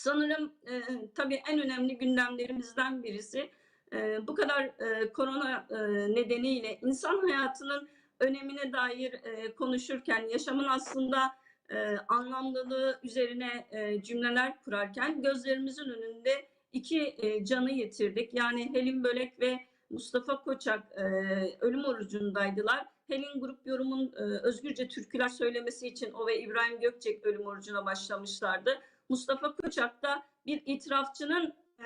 Sanırım e, tabii en önemli gündemlerimizden birisi e, bu kadar e, korona e, nedeniyle insan hayatının önemine dair e, konuşurken, yaşamın aslında e, anlamlılığı üzerine e, cümleler kurarken gözlerimizin önünde iki e, canı yitirdik. Yani Helin Bölek ve Mustafa Koçak e, ölüm orucundaydılar. Helin grup yorumun e, özgürce türküler söylemesi için o ve İbrahim Gökçek ölüm orucuna başlamışlardı. Mustafa Koçak da bir itirafçının e,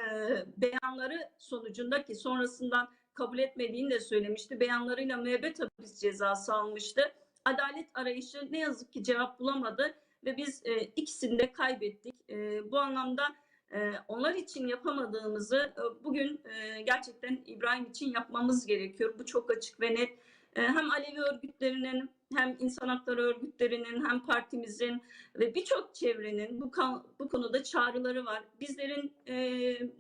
beyanları sonucunda ki sonrasından kabul etmediğini de söylemişti. Beyanlarıyla müebbet hapis cezası almıştı. Adalet arayışı ne yazık ki cevap bulamadı ve biz e, ikisini de kaybettik. E, bu anlamda e, onlar için yapamadığımızı e, bugün e, gerçekten İbrahim için yapmamız gerekiyor. Bu çok açık ve net. E, hem Alevi örgütlerinin hem insan hakları örgütlerinin hem partimizin ve birçok çevrenin bu, bu konuda çağrıları var. Bizlerin e,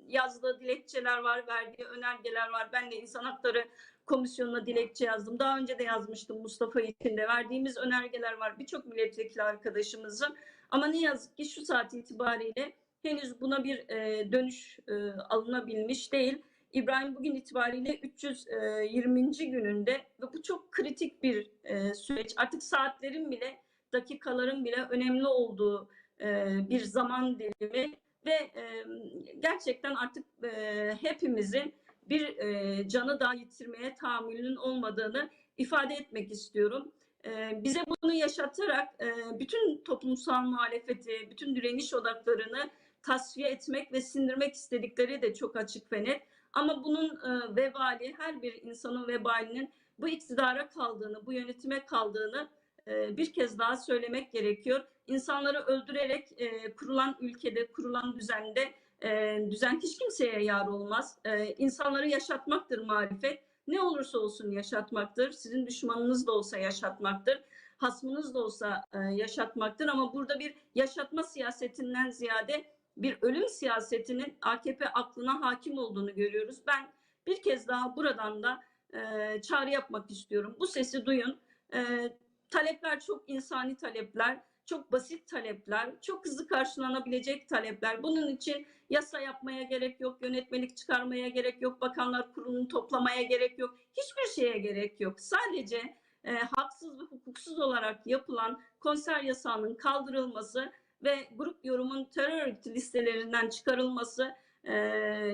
yazdığı dilekçeler var, verdiği önergeler var. Ben de insan hakları komisyonuna dilekçe yazdım. Daha önce de yazmıştım Mustafa için de. Verdiğimiz önergeler var birçok milletvekili arkadaşımızın. Ama ne yazık ki şu saat itibariyle henüz buna bir e, dönüş e, alınabilmiş değil. İbrahim bugün itibariyle 320. gününde ve bu çok kritik bir e, süreç. Artık saatlerin bile, dakikaların bile önemli olduğu e, bir zaman dilimi ve e, gerçekten artık e, hepimizin bir e, canı daha yitirmeye tahammülünün olmadığını ifade etmek istiyorum. E, bize bunu yaşatarak e, bütün toplumsal muhalefeti, bütün direniş odaklarını tasfiye etmek ve sindirmek istedikleri de çok açık ve net. Ama bunun e, vebali, her bir insanın vebalinin bu iktidara kaldığını, bu yönetime kaldığını e, bir kez daha söylemek gerekiyor. İnsanları öldürerek e, kurulan ülkede, kurulan düzende e, düzen hiç kimseye yar olmaz. E, insanları yaşatmaktır marifet. Ne olursa olsun yaşatmaktır. Sizin düşmanınız da olsa yaşatmaktır. Hasmınız da olsa yaşatmaktır. Ama burada bir yaşatma siyasetinden ziyade bir ölüm siyasetinin AKP aklına hakim olduğunu görüyoruz. Ben bir kez daha buradan da e, çağrı yapmak istiyorum. Bu sesi duyun. E, talepler çok insani talepler, çok basit talepler, çok hızlı karşılanabilecek talepler. Bunun için yasa yapmaya gerek yok, yönetmelik çıkarmaya gerek yok, bakanlar kurulunu toplamaya gerek yok. Hiçbir şeye gerek yok. Sadece e, haksız ve hukuksuz olarak yapılan konser yasağının kaldırılması ve grup yorumun terör örgütü listelerinden çıkarılması e,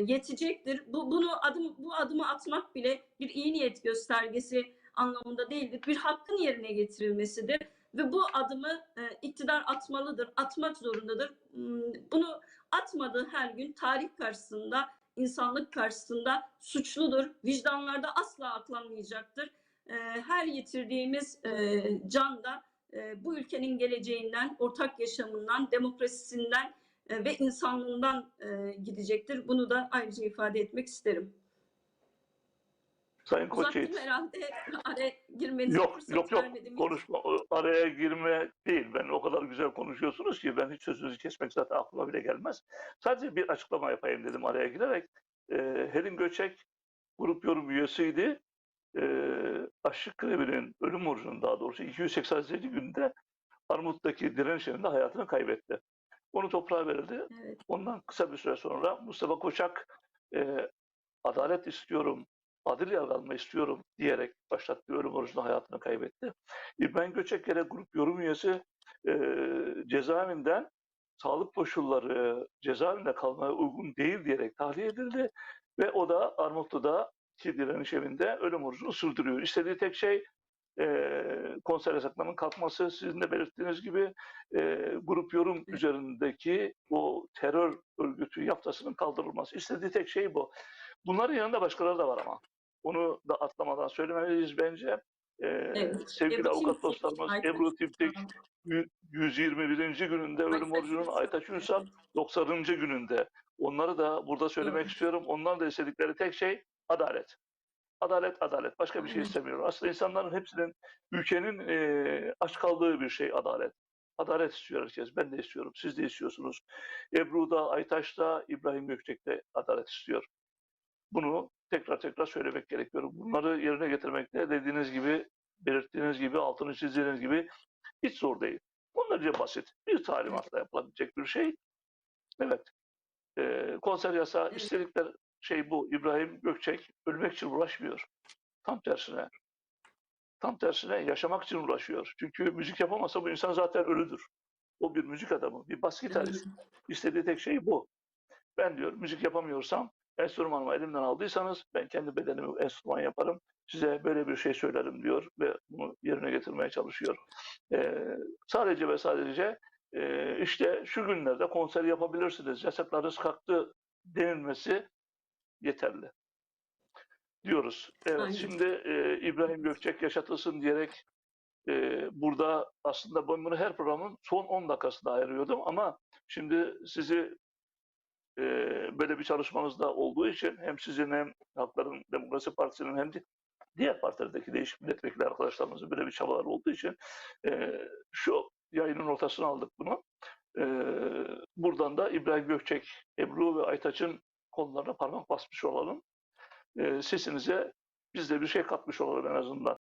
yetecektir. Bu bunu adım bu adımı atmak bile bir iyi niyet göstergesi anlamında değildir. Bir hakkın yerine getirilmesidir ve bu adımı e, iktidar atmalıdır, atmak zorundadır. Hmm, Bunu atmadığı her gün tarih karşısında, insanlık karşısında suçludur. Vicdanlarda asla aklanmayacaktır. E, her yitirdiğimiz e, can da e, bu ülkenin geleceğinden, ortak yaşamından, demokrasisinden e, ve insanlığından e, gidecektir. Bunu da ayrıca ifade etmek isterim. Sayın Koçyiğit. Herhalde. Araya girmenize Yok fırsat yok yok vermedim. konuşma araya girme değil. Ben o kadar güzel konuşuyorsunuz ki ben hiç sözünüzü kesmek zaten aklıma bile gelmez. Sadece bir açıklama yapayım dedim araya girerek. Ee, Helin Göçek grup yorum üyesiydi. Ee, Aşık Grevi'nin ölüm orucunun daha doğrusu 287 günde Armut'taki direniş yerinde hayatını kaybetti. Onu toprağa verildi. Evet. Ondan kısa bir süre sonra Mustafa Koçak e, adalet istiyorum, adil yargılanma istiyorum diyerek başlattığı ölüm orucunda hayatını kaybetti. İbrahim Göçekere grup yorum üyesi e, cezaevinden sağlık koşulları cezaevinde kalmaya uygun değil diyerek tahliye edildi ve o da Armutlu'da ki direniş evinde ölüm orucunu sürdürüyor. İstediği tek şey e, konser yasaklarının kalkması, sizin de belirttiğiniz gibi e, grup yorum üzerindeki o terör örgütü yaftasının kaldırılması. İstediği tek şey bu. Bunların yanında başkaları da var ama. Onu da atlamadan söylemeliyiz bence. E, Evet. Sevgili Ebru avukat dostlarımız Ebru Tiptik Ünsal. yü- 121. gününde ölüm orucunun. Aytaç Ünsal 90. gününde. Onları da burada söylemek Evet. istiyorum. Onların da istedikleri tek şey adalet. Adalet, adalet. Başka bir şey istemiyorum. Aslında insanların hepsinin, ülkenin e, aç kaldığı bir şey adalet. Adalet istiyor herkes. Ben de istiyorum. Siz de istiyorsunuz. Ebru da, Aytaş da, İbrahim Gökçek de adalet istiyor. Bunu tekrar tekrar söylemek gerekiyor. Bunları yerine getirmekte dediğiniz gibi, belirttiğiniz gibi, altını çizdiğiniz gibi hiç zor değil. Bunlarca basit. Bir talimatla yapılabilecek bir şey. Evet. Ee, konser yasağı Evet. Şey bu. İbrahim Gökçek ölmek için uğraşmıyor. Tam tersine. Tam tersine yaşamak için uğraşıyor. Çünkü müzik yapamasa bu insan zaten ölüdür. O bir müzik adamı, bir bas gitarist. İstediği tek şey bu. Ben diyor müzik yapamıyorsam enstrümanımı elimden aldıysanız ben kendi bedenimi enstrüman yaparım. Size böyle bir şey söylerim diyor ve bunu yerine getirmeye çalışıyor. Ee, sadece ve sadece e, işte şu günlerde konser yapabilirsiniz. Yasaklarınız kalktı denilmesi yeterli diyoruz. Evet Aynen. şimdi e, İbrahim Gökçek yaşatılsın diyerek e, burada aslında ben bunu her programın son 10 dakikasında ayırıyordum ama şimdi sizi e, böyle bir çalışmanızda olduğu için hem sizin hem Halkların Demokrasi Partisi'nin hem de diğer partilerdeki değişik milletvekili arkadaşlarımızın böyle bir çabalar olduğu için e, şu yayının ortasına aldık bunu. E, buradan da İbrahim Gökçek, Ebru ve Aytaç'ın konularına parmak basmış olalım. Sesinize biz de bir şey katmış olalım en azından.